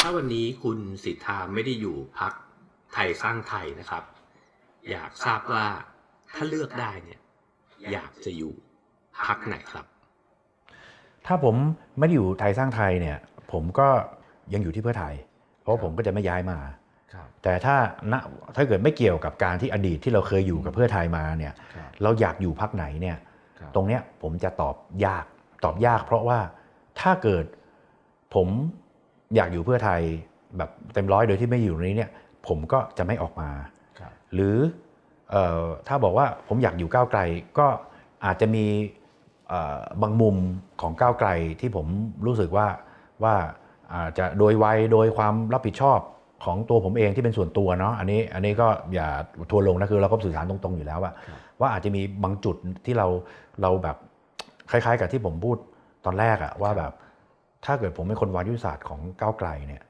ถ้าวันนี้คุณสิทธาไม่ได้อยู่พักไทยสร้างไทยนะครับ อยากทราบว่าถ้าเลือกได้เนี่ย อยากจะอยู่พักไหนครับ ถ้าผมไม่ได้อยู่ไทยสร้างไทยเนี่ย ผมก็ยังอยู่ที่เพื่อไทย เพราะผมก็จะไม่ย้ายมาครับแต่ถ้าณถ้าเกิดไม่เกี่ยวกับการที่อดีตที่เราเคยอยู่กับเพื่อไทยมาเนี่ยครับเราอยากอยู่พักไหนเนี่ยครับตรงเนี้ยผมจะตอบยากตอบยาก เพราะว่าถ้าเกิดผม อยากอยู่เพื่อไทยแบบเต็มร้อยโดยที่ไม่อยู่ในนี้เนี่ยผมก็จะไม่ออกมาครับหรือเออถ้าบอกว่าผมอยากอยู่ก้าวไกลก็อาจจะมีเอ่อบางมุมของก้าวไกลที่ผมรู้สึกว่าว่าอาจจะโดยวัยโดยความรับผิดชอบของตัวผมเองที่เป็นส่วนตัวเนาะอันนี้อันนี้ก็อย่าทัวร์ลงนะคือเราก็สื่อสารตรงๆอยู่แล้วว่าครับว่าอาจจะมีบางจุดที่เราเราแบบคล้ายๆ กับที่ผมพูดตอนแรกอะว่าแบบ ถ้าเกิดผมเป็นคนวางยุทธศาสตร์ของก้าวไกลเนี่ย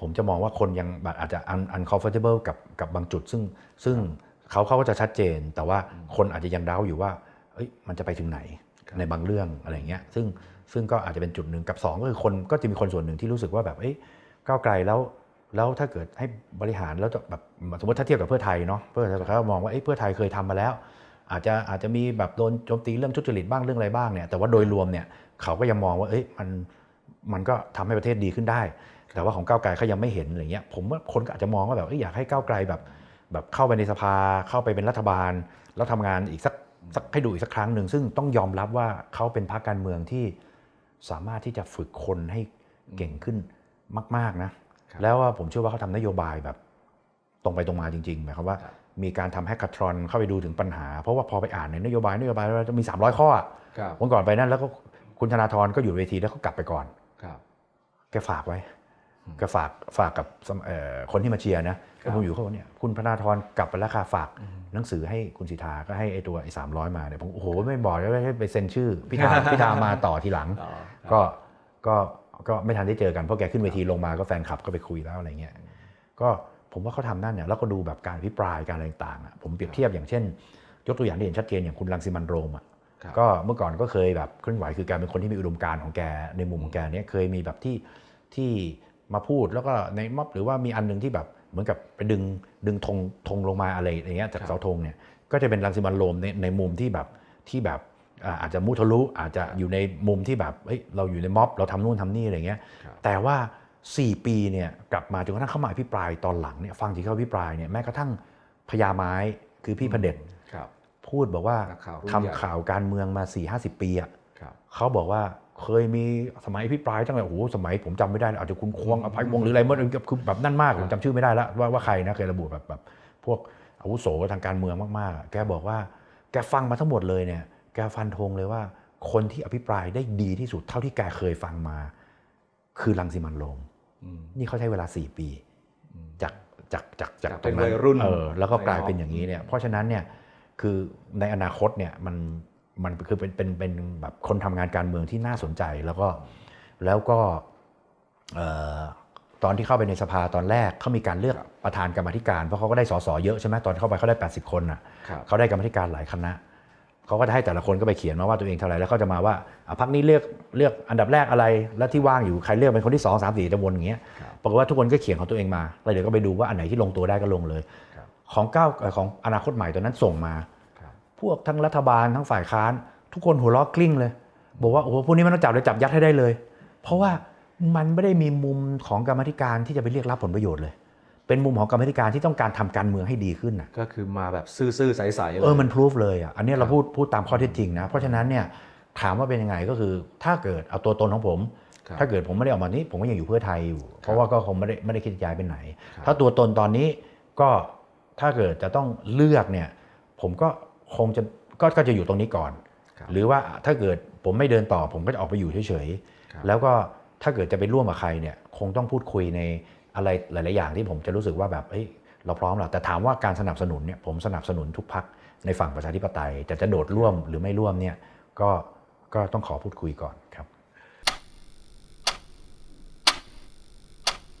ผมจะมองว่าคนยังแบบอาจจะ un- uncomfortable กับกับบางจุด ซึ่งซึ่งเขาเขาก็จะชัดเจน แต่ว่าคนอาจจะยังเดาอยู่ว่าเอ้ยมันจะไปถึงไหนครับในบางเรื่องอะไรเงี้ยซึ่งซึ่งก็อาจจะเป็นจุดหนึ่งกับสองก็คือคนก็จะมีคนส่วนหนึ่งที่รู้สึกว่าแบบเอ้ยก้าวไกลแล้วแล้วถ้าเกิดให้บริหารแล้วจะแบบสมมติถ้าเทียบกับเพื่อไทยเนาะเพื่อไทยเขามองว่าเอ้ยเพื่อไทยเคยทำมาแล้ว อาจจะอาจจะมีแบบโดนโจมตีเรื่องทุจริตบ้างเรื่องอะไรบ้างเนี่ยแต่ว่าโดยรวมเนี่ยเขาก็ยังมองว่าเอ้ยมันมันก็ทำให้ประเทศดีขึ้นได้ แต่ว่าของก้าวไกลเขายังไม่เห็นอะไรเงี้ยผมว่าคนก็อาจจะมองว่าแบบเอ้ยอยากให้ก้าวไกลแบบแบบเข้าไปในสภาเข้าไปเป็นรัฐบาล แล้วทำงานอีกสักสักให้ดูอีกสักครั้งหนึ่งซึ่งต้องยอมรับว่าเขาเป็นพรรคการเมืองที่สามารถที่จะฝึกคนให้เก่งขึ้นมาก ๆนะครับแล้วว่าผมเชื่อว่าเขาทำนโยบายแบบตรงไปตรงมาจริงๆหมายความว่าครับ มีการทำแฮก a ทรอนเข้าไปดูถึงปัญหา เพราะว่าพอไปอ่านในนโยบายนโยบายเราจะมี 300 ข้ออะครับวันก่อนไปนั่นแล้วก็คุณธนาธรก็อยู่เวทีแล้วก็กลับไปก่อนครับแกฝากไว้แกฝากฝากกับสมเอ่อคนที่มาเชียร์นะครับผมอยู่เขาบอกเนี่ยคุณธนาธรกลับไปแล้วค่ะฝากหนังสือให้คุณสิทธาก็ให้ไอ้ตัวไอ้สามร้อยมาเนี่ยผมโอ้โหไม่บอกแล้วให้ไปเซ็นชื่อพิธาพิธามาต่อทีหลังอ๋อก็ก็ก็ไม่ทันได้เจอกันเพราะแกขึ้นเวทีลงมาก็แฟนคลับก็ไปคุยแล้วอะไรเงี้ยก็ ผมว่าเขาทำนั่นเนี่ยแล้วก็ดูแบบการอภิปรายการอะไรต่างๆอะผมเปรียบเทียบอย่างเช่น ยกตัวอย่างที่เห็นชัดเจนอย่างคุณรังสิมันต์โรมอะครับก็เมื่อก่อนก็เคยแบบเคลื่อนไหวคือแกเป็นคนที่มีอุดมการณ์ของแกในมุมของแกเนี่ยเคยมีแบบที่ที่มาพูดแล้วก็ในม็อบหรือว่ามีอันหนึงที่แบบเหมือนกับไปดึงดึงธงธงลงมาอะไรอย่างเงี้ยจากครับเสาธงเนี่ยก็จะเป็นรังสิมันต์โรมในในมุมที่แบบที่แบบอ่าอาจจะมุทะลุอาจจะอยู่ในมุมที่แบบเฮ้ยเราอยู่ในม็อบเราทำนู่นทำนี่อะไรเงี้ยครับแต่ว่า 4 ปีเนี่ยกลับมาจนกระทั่งเข้ามาอภิปรายตอนหลังเนี่ยฟังที่เขาอภิปรายเนี่ยแม้กระทั่งพญาไม้คือพี่พระเด็จครับพูดบอกว่านักข่าวรุ่นทำใหญ่ข่าวการเมืองมา4 5 0ปีอะครับเขาบอกว่าเคยมีสมัยอภิปรายตั้งแต่โอ้โหสมัยผมจำไม่ได้อาจจะคุณควงอภัยวงศ์หรืออะไรเมื่อคือแบบนั่นมากผมจำชื่อไม่ได้แล้วว่าว่าใครนะเคยระบุแบบแบบพวกอาวุโสทางการเมืองมากๆอะแกบอกว่า แกฟังมาทั้งหมดเลยเนี่ย แกฟันธงเลยว่า คนที่อภิปรายได้ดีที่สุดเท่าที่แกเคยฟังมา คือรังสิมันต์โรมอืม นี่เขาใช้เวลา 4 ปีอืมจากจากจากจากจากตรงนั้นเป็นวัยรุ่นเออแล้วก็กลายวัยน้องเป็นอย่างนี้เนี่ยเพราะฉะนั้นเนี่ยคือในอนาคตเนี่ยมันมันคือเป็นเป็นเป็นแบบคนทำงานการเมืองที่น่าสนใจแล้วก็แล้วก็เอ่อตอนที่เข้าไปในสภาตอนแรกเขามีการเลือกประธานกรรมาธิการเพราะเขาก็ได้สสเยอะใช่ไหมตอนเข้าไปเขาได้ 80 คนอะครับเขาได้กรรมาธิการหลายคณะ เขาก็จะให้แต่ละคนก็ไปเขียนมาว่าตัวเองเท่าไหร่แล้วเขาจะมาว่าอะพักนี้เลือกเลือกอันดับแรกอะไร แล้วที่ว่างอยู่ใครเลือกเป็นคนที่สองสามสี่จะวนอย่างเงี้ยครับปรากฏว่าทุกคนก็เขียนของตัวเองมาแล้วเดี๋ยวก็ไปดูว่าอันไหนที่ลงตัวได้ก็ลงเลยครับของก้าวเอ่อของอนาคตใหม่ตอนนั้นส่งมาครับพวกทั้งรัฐบาลทั้งฝ่ายค้าน ทุกคนหัวเราะกลิ้งเลย บอกว่าโอ้โหพวกนี้มันต้องจับเลยจับยัดให้ได้เลย เพราะว่ามันไม่ได้มีมุมของกรรมาธิการที่จะไปเรียกรับผลประโยชน์เลย เป็นมุมของกรรมาธิการที่ต้องการทำการเมืองให้ดีขึ้นน่ะก็คือมาแบบซื่อๆใสๆเลยเออมันพิสูจเลยอะอันนี้เราพูดพูดตามข้อเท็จจริงนะเพราะฉะนั้นเนี่ยถามว่าเป็นยังไงก็คือถ้าเกิดเอาตัวตนของผมครับถ้าเกิดผมไม่ได้ออกมานี้ ผมก็ยังอยู่เพื่อไทยอยู่ เพราะว่าก็คงไม่ได้ไม่ได้คิดจะย้ายไปไหนครับถ้าตัวตนตอนนี้ก็ถ้าเกิดจะต้องเลือกเนี่ยผมก็คงจะก็ก็จะอยู่ตรงนี้ก่อนครับหรือว่าถ้าเกิดผมไม่เดินต่อ ผมก็จะออกไปอยู่เฉยครับๆแล้วก็ถ้าเกิดจะไปร่วมกับใครเนี่ยคงต้องพูดคุยใน อะไรหลาย ๆ อย่างที่ผมจะรู้สึกว่าแบบเฮ้ยเราพร้อมแล้วแต่ถามว่าการสนับสนุนเนี่ยผมสนับสนุนทุกพักในฝั่งประชาธิปไตยแต่จะโดดร่วมหรือไม่ร่วมเนี่ยก็ก็ต้องขอพูดคุยก่อนครับ